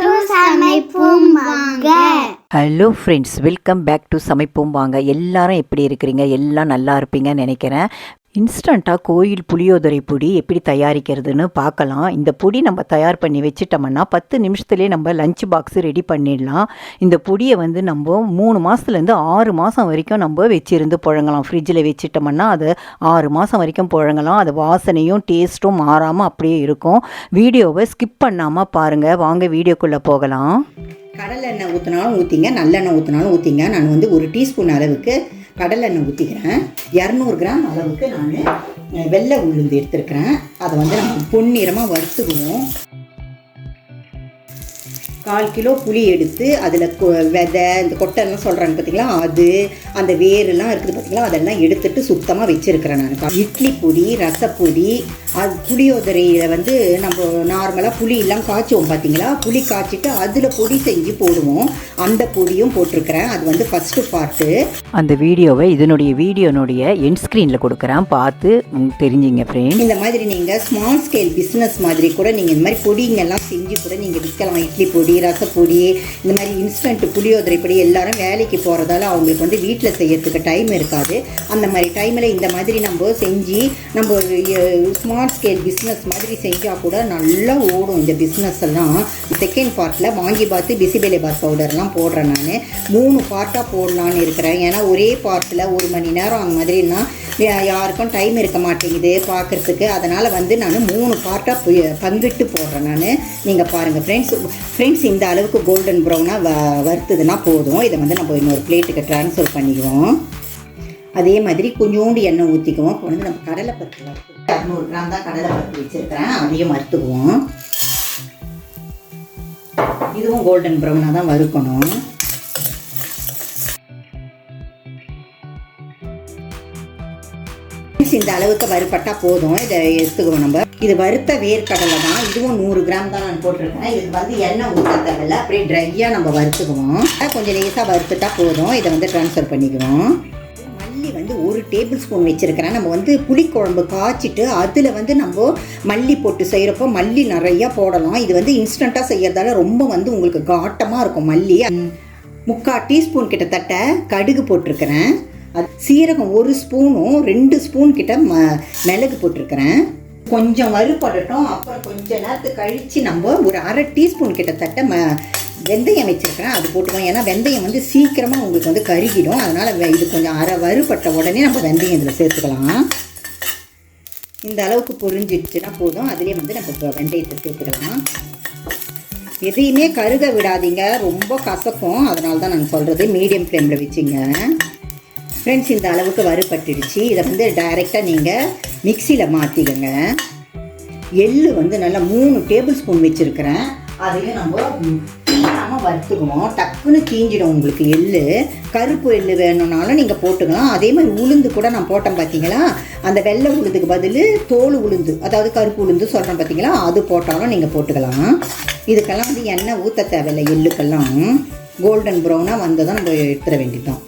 சமைப்போம் வாங்க hello friends welcome back to சமைப்போம் வாங்க எல்லாரும் எப்படி இருக்கிறீங்க? எல்லாம் நல்லா இருப்பீங்கன்னு நினைக்கிறேன். இன்ஸ்டண்ட்டாக கோயில் புளியோதரை பொடி எப்படி தயாரிக்கிறதுன்னு பார்க்கலாம். இந்த பொடி நம்ம தயார் பண்ணி வச்சுட்டோம்னா பத்து நிமிஷத்துலேயே நம்ம லஞ்ச் பாக்ஸ் ரெடி பண்ணிடலாம். இந்த பொடியை வந்து நம்ம மூணு மாதத்துலேருந்து ஆறு மாதம் வரைக்கும் நம்ம வச்சிருந்து புழங்கலாம். ஃப்ரிட்ஜில் வச்சுட்டோம்னா அது ஆறு மாதம் வரைக்கும் புழங்கலாம். அது வாசனையும் டேஸ்ட்டும் மாறாமல் அப்படியே இருக்கும். வீடியோவை ஸ்கிப் பண்ணாமல் பாருங்கள் வாங்க வீடியோக்குள்ளே போகலாம். கடலெண்ணெய் ஊற்றினாலும் ஊற்றிங்க நல்லெண்ணெய் ஊற்றினாலும் ஊற்றிங்க நான் வந்து ஒரு டீஸ்பூன் அளவுக்கு கடலெண்ணெய் ஊற்றிக்கிறேன் இரநூறு கிராம் அளவுக்கு நான் வெள்ளை உளுந்து எடுத்துருக்கிறேன். அதை வந்து நம்ம பொன்னிறமாக வறுத்துக்குவோம். கால் கிலோ புளி எடுத்து அதில் விதை இந்த கொட்டைலாம் சொல்கிறாங்க பார்த்தீங்களா அது அந்த வேரெல்லாம் இருக்குது பார்த்தீங்களா அதெல்லாம் எடுத்துட்டு சுத்தமாக வச்சுருக்கிறேன் நான். இட்லி பொடி ரசப்பொடி அது புளியோதரையில் வந்து நம்ம நார்மலாக புளி எல்லாம் காய்ச்சுவோம் பார்த்தீங்களா புளி காய்ச்சிட்டு அதில் பொடி செஞ்சு போடுவோம். அந்த பொடியும் போட்டிருக்கிறேன். அது வந்து ஃபஸ்ட்டு பார்ட்டு அந்த வீடியோவை இதனுடைய வீடியோனுடைய எண்ட் ஸ்க்ரீனில் கொடுக்குறேன். பார்த்து தெரிஞ்சுங்க ஃப்ரெண்ட் இந்த மாதிரி நீங்கள் ஸ்மால் ஸ்கேல் பிஸ்னஸ் மாதிரி கூட நீங்கள் இந்த மாதிரி பொடிங்கெல்லாம் செஞ்சு கூட நீங்கள் விற்கலாம். இட்லி பொடி ரசப்பொடி இந்த மாதிரி இன்ஸ்டன்ட் புளியோதரை பொடி எல்லாரும் வேலைக்கு போகிறதால அவங்களுக்கு வந்து வீட்டில் செய்யறதுக்கு டைம் இருக்காது. அந்த மாதிரி டைமில் இந்த மாதிரி நம்ம செஞ்சு நம்ம ஸ்மால் ஸ்கேல் பிஸ்னஸ் மாதிரி செஞ்சால் கூட நல்லா ஓடும் இந்த பிஸ்னஸ் எல்லாம். செகண்ட் பார்ட்டில் வாங்கி பார்த்து பிசிபேலே பாத் பவுடர்லாம் போடுறேன் நான். மூணு பார்ட்டாக போடலான்னு இருக்கிறேன். ஏன்னா ஒரே பார்ட்டில் ஒரு மணி நேரம் அந்த மாதிரினா யாருக்கும் டைம் இருக்க மாட்டேங்குது பார்க்குறதுக்கு அதனால் வந்து நான் மூணு பார்ட்டாக பங்கிட்டு போடுறேன் நான். நீங்கள் பாருங்கள் ஃப்ரெண்ட்ஸ் ஃப்ரெண்ட்ஸ் இந்த அளவுக்கு கோல்டன் ப்ரௌனாக வ வறுத்ததுன்னா போதும். இதை வந்து நம்ம இன்னொரு பிளேட்டுக்கு ட்ரான்ஸ்ஃபர் பண்ணிக்குவோம் அதே மாதிரி கொஞ்சோண்டு எண்ணெய் ஊற்றிக்குவோம் இப்போ வந்து நம்ம கடலைப்பருப்பு வறுத்து இரநூறு கிராம் தான் கடலை பருப்பு வச்சுருக்கிறேன். அதையும் வறுத்துக்குவோம் இதுவும் கோல்டன் ப்ரௌனாக தான் வறுக்கணும். இந்த அளவுக்கு வறுப்பட்டா போதும். இதை எடுத்துக்குவோம் நம்ம. இது வறுத்த வேர்க்கடலை தான். இதுவும் நூறு கிராம் தான் நான் போட்டிருக்கேன். இது வந்து எண்ணெய் ஊற்ற தேவையில்ல அப்படியே ட்ரையாக நம்ம வறுத்துக்குவோம். கொஞ்சம் லேசாக வறுத்துட்டா போதும். இதை வந்து ட்ரான்ஸ்ஃபர் பண்ணிக்குவோம். வந்து ஒரு டேபிள் ஸ்பூன் வச்சுருக்கிறேன். நம்ம வந்து புளிக்குழம்பு காய்ச்சிட்டு அதில் வந்து நம்ம மல்லி போட்டு செய்கிறப்போ மல்லி நிறையா போடலாம். இது வந்து இன்ஸ்டண்ட்டாக செய்கிறதால ரொம்ப வந்து உங்களுக்கு காட்டமாக இருக்கும் மல்லி. முக்கால் டீஸ்பூன் கிட்டத்தட்ட கடுகு போட்டிருக்கிறேன். அது சீரகம் ஒரு ஸ்பூனும் ரெண்டு ஸ்பூன் கிட்ட ம மிளகு போட்டிருக்கிறேன். கொஞ்சம் வறுபடட்டும். அப்புறம் கொஞ்ச நேரத்துக்கு கழித்து நம்ம ஒரு அரை டீஸ்பூன் கிட்டத்தட்ட ம வெந்தயம் வச்சுருக்கிறேன். அது போட்டுக்கோம் ஏன்னா வெந்தயம் வந்து சீக்கிரமாக உங்களுக்கு வந்து கருகிடும். அதனால் இது கொஞ்சம் அரை வறுபட்ட உடனே நம்ம வெந்தயம் இதில் சேர்த்துக்கலாம். இந்த அளவுக்கு பொரிஞ்சிடுச்சுன்னா போதும். அதிலே வந்து நம்ம இப்போ வெந்தயத்தை சேர்த்துக்கலாம் எதையுமே கருக விடாதீங்க. ரொம்ப கசக்கும். அதனால தான் நாங்கள் சொல்கிறது மீடியம் ஃப்ளேமில் வச்சுங்க. ஃப்ரெண்ட்ஸ் இந்த அளவுக்கு வறுபட்டுடுச்சு. இதை வந்து டைரெக்டாக நீங்கள் மிக்சியில் மாற்றிக்கங்க எள் வந்து நல்லா மூணு டேபிள் ஸ்பூன் வச்சுருக்கிறேன். அதையும் நம்ம நம்ம வறுத்துக்குவோம். டக்குன்னு தீஞ்சிடும் உங்களுக்கு எள்ளு. கருப்பு எள்ளு வேணும்னாலும் நீங்கள் போட்டுக்கலாம். அதே மாதிரி உளுந்து கூட நான் போட்டேன் பார்த்தீங்களா அந்த வெள்ளை உளுந்துக்கு பதில் தோல் உளுந்து அதாவது கருப்பு உளுந்து சொல்கிறேன் பார்த்தீங்களா அது போட்டாலும் நீங்கள் போட்டுக்கலாம். இதுக்கெல்லாம் வந்து எண்ணெய் ஊற்ற தேவையில்லை எள்ளுக்கெல்லாம். கோல்டன் ப்ரௌனாக வந்ததும் நம்ம எடுத்துட வேண்டியதான்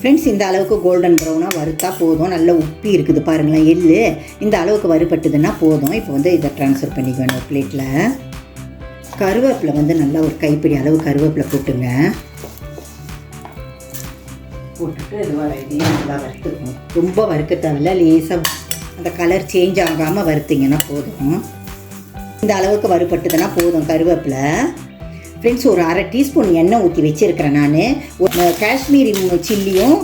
ஃப்ரெண்ட்ஸ் இந்த அளவுக்கு கோல்டன் ப்ரௌனாக வறுத்தா போதும். நல்ல உப்பி இருக்குது பாருங்களேன் எள்ளு. இந்த அளவுக்கு வறுபட்டுதுன்னா போதும். இப்போ வந்து இதை ட்ரான்ஸ்ஃபர் பண்ணிக்குவேன் ஒரு பிளேட்டில் கருவேப்பிலை வந்து நல்லா ஒரு கைப்பிடி அளவு கருவேப்பிலை போட்டுங்க. போட்டுட்டு இதையும் நல்லா வறுத்துக்கணும். ரொம்ப வறுக்க தேவையில்ல லேசாக அந்த கலர் சேஞ்ச் ஆகாமல் வறுத்திங்கன்னா போதும். இந்த அளவுக்கு வறுபட்டுதுன்னா போதும் கருவேப்பிலை. ஃப்ரெண்ட்ஸ் ஒரு அரை டீஸ்பூன் எண்ணெய் ஊற்றி வச்சுருக்கிறேன் நான். காஷ்மீரி சில்லியும்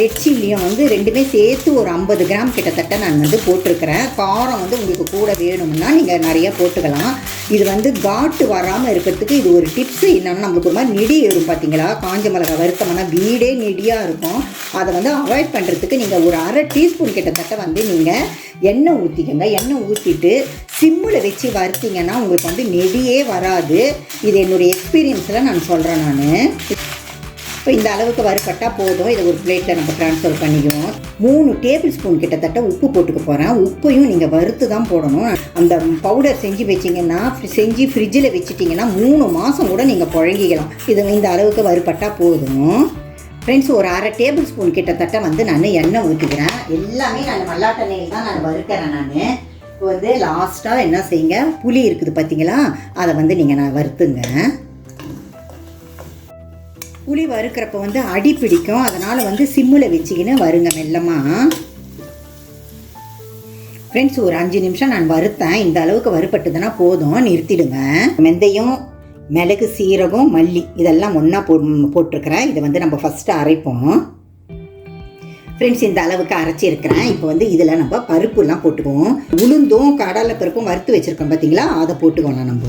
ரெட் சில்லியும் வந்து ரெண்டுமே சேர்த்து ஒரு ஐம்பது கிராம் கிட்டத்தட்ட நான் வந்து போட்டிருக்கிறேன். காரம் வந்து உங்களுக்கு கூட வேணும்னா நீங்கள் நிறைய போட்டுக்கலாம். இது வந்து காட்டு வராமல் இருக்கிறதுக்கு இது ஒரு டிப்ஸு என்னென்னா நம்மளுக்கு ஒரு மாதிரி நெடி ஏறும் பார்த்தீங்களா காஞ்ச மிளகா வருத்தம்னா வீடே நெடியாக இருக்கும். அதை வந்து அவாய்ட் பண்ணுறதுக்கு நீங்கள் ஒரு அரை டீஸ்பூன் கிட்டத்தட்ட வந்து நீங்கள் எண்ணெய் ஊற்றிக்கோங்க எண்ணெய் ஊற்றிட்டு சிம்மில் வச்சு வறுத்தீங்கன்னா உங்களுக்கு வந்து நெடியே வராது. இது என்னுடைய எக்ஸ்பீரியன்ஸில் நான் சொல்கிறேன் நான். இப்போ இந்த அளவுக்கு வறுப்பட்டால் போதும். இதை ஒரு பிளேட்டில் நம்ம ட்ரான்ஸ்ஃபர் பண்ணிக்குவோம் மூணு டேபிள் ஸ்பூன் கிட்டத்தட்ட உப்பு போட்டுக்க போகிறேன் உப்பையும் நீங்கள் வறுத்து தான் போடணும். அந்த பவுடர் செஞ்சு வச்சிங்கன்னா செஞ்சு ஃப்ரிட்ஜில் வச்சுட்டிங்கன்னா மூணு மாதம் கூட நீங்கள் புழங்கிக்கலாம். இது இந்த அளவுக்கு வறுப்பட்டால் போதும். ஃப்ரெண்ட்ஸ் ஒரு அரை டேபிள் ஸ்பூன் கிட்டத்தட்ட வந்து நான் எண்ணெய் ஊற்றுக்கிறேன் எல்லாமே நான் மல்லாட்ட நெய் தான் நான் வறுக்கிறேன் நான். இப்போ வந்து லாஸ்ட்டாக என்ன செய்யுங்க? புளி இருக்குது பார்த்தீங்களா அதை வந்து நீங்கள் நான் வறுத்துங்க. புளி வறுக்கிறப்ப வந்து அடி பிடிக்கும். அதனால் வந்து சிம்மில் வச்சுக்கின்னு வருங்க மெல்லமாக ஃப்ரெண்ட்ஸ் ஒரு அஞ்சு நிமிஷம் நான் வறுத்தேன். இந்த அளவுக்கு வறுப்பட்டதுன்னா போதும். நிறுத்திடுங்க. வெந்தயம் மிளகு சீரகம் மல்லி இதெல்லாம் ஒன்றா போ போட்டிருக்கிறேன். இதை வந்து நம்ம ஃபஸ்ட்டு அரைப்போம். ஃப்ரெண்ட்ஸ் இந்த அளவுக்கு அரைச்சிருக்கிறேன் இப்போ வந்து இதில் நம்ம பருப்புலாம் போட்டுக்குவோம். உளுந்தும் கடலை பருப்பும் வறுத்து வச்சுருக்கோம் பார்த்தீங்களா அதை போட்டுக்கோலாம் நம்ம.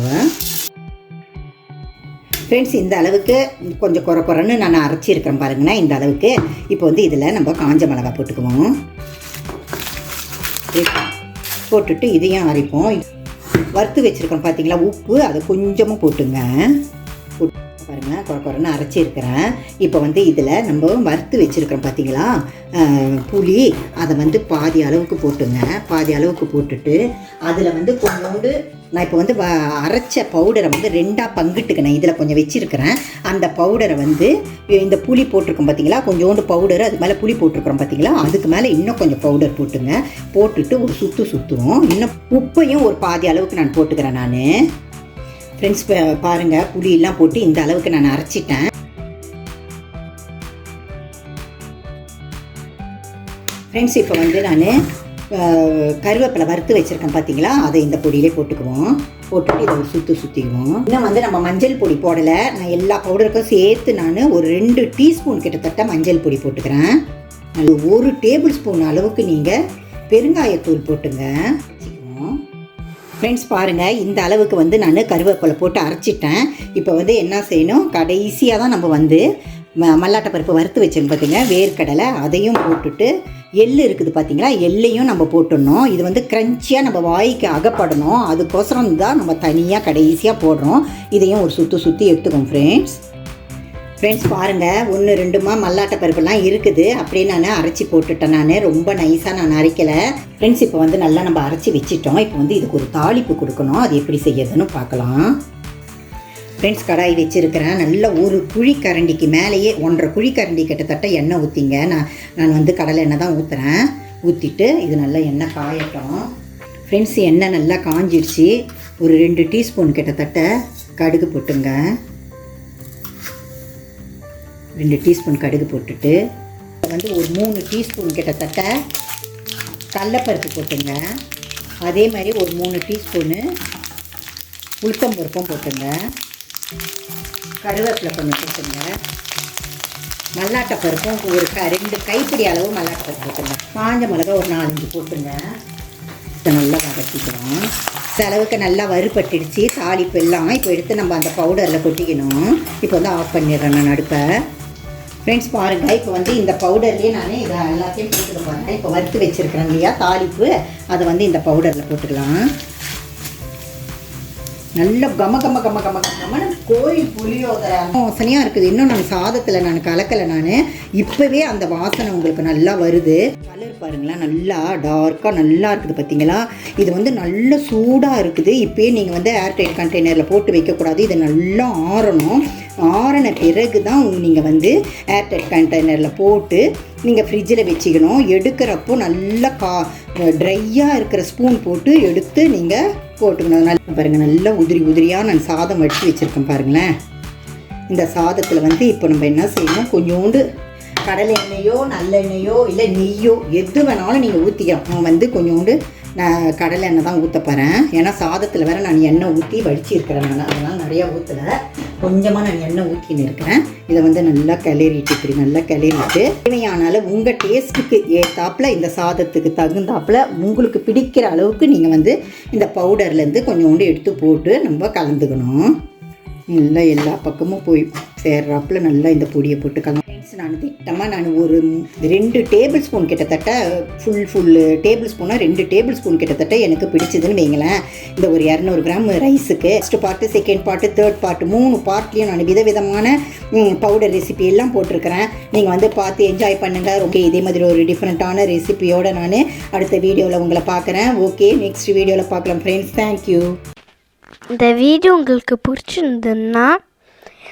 ஃப்ரெண்ட்ஸ் இந்த அளவுக்கு கொஞ்சம் குறை குறைன்னு நான் அரைச்சிருக்கிறேன் பாருங்கண்ணா இந்த அளவுக்கு. இப்போ வந்து இதில் நம்ம காஞ்ச மிளகா போட்டுக்குவோம். போட்டுட்டு இதையும் அரைப்போம். வறுத்து வச்சுருக்கோம் பார்த்தீங்களா உப்பு அதை கொஞ்சமாக போட்டுங்க. பாருங்கள் பாருங்க குறை குறைன்னு அரைச்சிருக்கிறேன். இப்போ வந்து இதில் நம்ம வறுத்து வச்சுருக்கிறோம் பார்த்தீங்களா புளி அதை வந்து பாதி அளவுக்கு போட்டுங்க. பாதி அளவுக்கு போட்டுட்டு அதில் வந்து கொஞ்சோண்டு நான் இப்போ வந்து வ- அரைச்ச பவுடரை வந்து ரெண்டாக பங்கிட்டுக்கினேன் இதில் கொஞ்சம் வச்சுருக்கிறேன். அந்த பவுடரை வந்து இந்த புளி போட்டிருக்கோம் பார்த்தீங்களா கொஞ்சோண்டு பவுடர் அது மேலே புளி போட்டிருக்கிறோம் பார்த்தீங்களா அதுக்கு மேலே இன்னும் கொஞ்சம் பவுடர் போட்டுங்க. போட்டுட்டு ஒரு சுற்று சுற்றுவோம் இன்னும் உப்பையும் ஒரு பாதி அளவுக்கு நான் போட்டுக்கிறேன் நான். ஃப்ரெண்ட்ஸ் பாருங்கள் புளியெல்லாம் போட்டு இந்த அளவுக்கு நான் அரைச்சிட்டேன். ஃப்ரெண்ட்ஸ் இப்போ வந்து நான் கருவேப்பிலை வறுத்து வச்சுருக்கேன் பார்த்தீங்களா அதை இந்த பொடியிலே போட்டுக்குவோம். போட்டுட்டு இதை சுற்றி சுற்றிக்குவோம் இன்னும் வந்து நம்ம மஞ்சள் பொடி போடலை. நான் எல்லா பவுடருக்கும் சேர்த்து நான் ஒரு ரெண்டு டீஸ்பூன் கிட்டத்தட்ட மஞ்சள் பொடி போட்டுக்கிறேன். அது ஒரு டேபிள் ஸ்பூன் அளவுக்கு நீங்கள் பெருங்காயத்தூள் போட்டுங்க. ஃப்ரெண்ட்ஸ் பாருங்கள் இந்த அளவுக்கு வந்து நான் கருவேப்பிலை போட்டு அரைச்சிட்டேன். இப்போ வந்து என்ன செய்யணும்? கடைசியாக தான் நம்ம வந்து ம- மல்லாட்டை பருப்பு வறுத்து வச்சிருக்கோம் பார்த்தீங்க வேர்க்கடலை அதையும் போட்டுட்டு எள் இருக்குது பார்த்தீங்களா எள்ளையும் நம்ம போட்டுடணும். இது வந்து க்ரன்ச்சியாக நம்ம வாய்க்கு அகப்படணும். அதுக்கோசரம் தான் நம்ம தனியாக கடைசியாக போடுறோம். இதையும் ஒரு சுற்றி சுற்றி எடுத்துக்கோம் ஃப்ரெண்ட்ஸ் ஃப்ரெண்ட்ஸ் பாருங்கள் ஒன்று ரெண்டுமா மல்லாட்ட பருப்புலாம் இருக்குது. அப்படியே நான் அரைச்சி போட்டுட்டேன் நான். ரொம்ப நைஸாக நான் அரைக்கலை. ஃப்ரெண்ட்ஸ் இப்போ வந்து நல்லா நம்ம அரைச்சி வச்சுட்டோம். இப்போ வந்து இதுக்கு ஒரு தாளிப்பு கொடுக்கணும். அது எப்படி செய்யறதுன்னு பார்க்கலாம். ஃப்ரெண்ட்ஸ் கடாய் வச்சுருக்கிறேன். நல்ல ஒரு குழி கரண்டிக்கு மேலேயே ஒன்றரை குழி கரண்டி கிட்டத்தட்ட எண்ணெய் ஊற்றிங்க நான் நான் வந்து கடலை எண்ணெய் தான் ஊற்றுறேன் ஊற்றிட்டு இது நல்லா எண்ணெய் காயட்டும். ஃப்ரெண்ட்ஸ் எண்ணெய் நல்லா காஞ்சிடுச்சு ஒரு ரெண்டு டீஸ்பூன் கிட்டத்தட்ட கடுகு போட்டுங்க. ரெண்டு டீஸ்பூன் கடுகு போட்டுட்டு வந்து ஒரு மூணு டீஸ்பூன் கிட்டத்தட்ட கடலப்பருப்பு போட்டுங்க. அதே மாதிரி ஒரு மூணு டீஸ்பூனு உளுத்தம் பருப்பும் போட்டுங்க. கருவேப்பிலை கொஞ்சம் போட்டுங்க. மல்லாட்டை பருப்பும் ஒரு க ரெண்டு கைப்பிடி அளவு மல்லாட்டை பருப்பு போட்டுங்க. காஞ்ச மிளகா ஒரு நாலஞ்சு போட்டுங்க. இதை நல்லா வதக்கிக்கிறோம் செலவுக்கு நல்லா வறுபட்டுடுச்சு. தாளிப்பு எல்லாம் இப்போ எடுத்து நம்ம அந்த பவுடரில் கொட்டிக்கணும். இப்போ வந்து ஆஃப் பண்ணிடுறேன் நான் அடுப்பை ஃப்ரெண்ட்ஸ் பாருங்கள் இப்போ வந்து இந்த பவுடர்லேயே நான் இதை எல்லாத்தையும் போட்டுக்க போகிறேன் இப்போ வறுத்து வச்சுருக்கிறேன் இல்லையா? தாளிப்பு. அதை வந்து இந்த பவுடரில் போட்டுக்கலாம். நல்ல கம கம கம கம கமன்னு கோயில் புளியோதரை. வாசனையாக இருக்குது. இன்னும் நான் சாதத்தில் நான் கலக்கலை நான். இப்போவே அந்த வாசனை உங்களுக்கு நல்லா வருது. கலர் பாருங்களேன். நல்லா டார்க்காக நல்லா இருக்குது பார்த்தீங்களா இது வந்து நல்ல சூடாக இருக்குது. இப்போயே நீங்கள் வந்து ஏர்டைட் கண்டெய்னரில் போட்டு வைக்கக்கூடாது. இது நல்லா ஆறணும். ஆறின பிறகு தான் நீங்கள் வந்து ஏர்டெட் கண்டெய்னரில் போட்டு நீங்கள் ஃப்ரிட்ஜில் வச்சுக்கணும். எடுக்கிறப்போ நல்லா கா ட்ரையாக இருக்கிற ஸ்பூன் போட்டு எடுத்து நீங்கள் போட்டுக்கணும். நல்லா பாருங்கள் நல்லா உதிரி உதிரியாக நான் சாதம் வடித்து வச்சுருக்கேன் பாருங்களேன். இந்த சாதத்தில் வந்து இப்போ நம்ம என்ன செய்யணும்? கொஞ்சோண்டு கடலை எண்ணெயோ நல்லெண்ணெயோ இல்லை நெய்யோ எது வேணாலும் நீங்கள் ஊற்றிக்கலாம் நான் வந்து கொஞ்சோண்டு நான் கடலை எண்ணெய் தான் ஊற்ற போகிறேன் ஏன்னா சாதத்தில் வேறு நான் எண்ணெய் ஊற்றி வடிச்சிருக்கிறேன் நான் அதனால் நிறையா ஊற்றலை கொஞ்சமாக நான் எண்ணெய் ஊற்றின்னு இருக்கிறேன் இதை வந்து நல்லா கிளறிட்டு இப்படி நல்லா கிளறிட்டு தேவையான உங்கள் டேஸ்ட்டுக்கு ஏற்றாப்புல இந்த சாதத்துக்கு தகுந்தாப்புல உங்களுக்கு பிடிக்கிற அளவுக்கு நீங்கள் வந்து இந்த பவுடர்லேருந்து கொஞ்சோண்டு எடுத்து போட்டு நம்ம கலந்துக்கணும். நல்லா எல்லா பக்கமும் போய் சேர்றாப்புல நல்லா இந்த பொடியை போட்டு கலந்து நான் திட்டமாக நான் ஒரு ரெண்டு டேபிள் ஸ்பூன் கிட்டத்தட்ட ஃபுல் ஃபுல் டேபிள் ஸ்பூனாக ரெண்டு டேபிள் ஸ்பூன் கிட்டத்தட்ட எனக்கு பிடிச்சதுன்னு வைங்களேன். இந்த ஒரு இரநூறு கிராம் ரைஸுக்கு first part second part third part மூணு பார்ட்லேயும் நான் விதவிதமான பவுடர் ரெசிபி எல்லாம் போட்டிருக்கிறேன். நீங்கள் வந்து பார்த்து என்ஜாய் பண்ணுங்கள் ஓகே இதே மாதிரி ஒரு டிஃப்ரெண்ட்டான ரெசிபியோடு நான் அடுத்த வீடியோவில் உங்களை பார்க்குறேன். ஓகே நெக்ஸ்ட் வீடியோவில் பார்க்கலாம் ஃப்ரெண்ட்ஸ் தேங்க்யூ இந்த வீடியோ உங்களுக்கு பிடிச்சிருந்ததுன்னா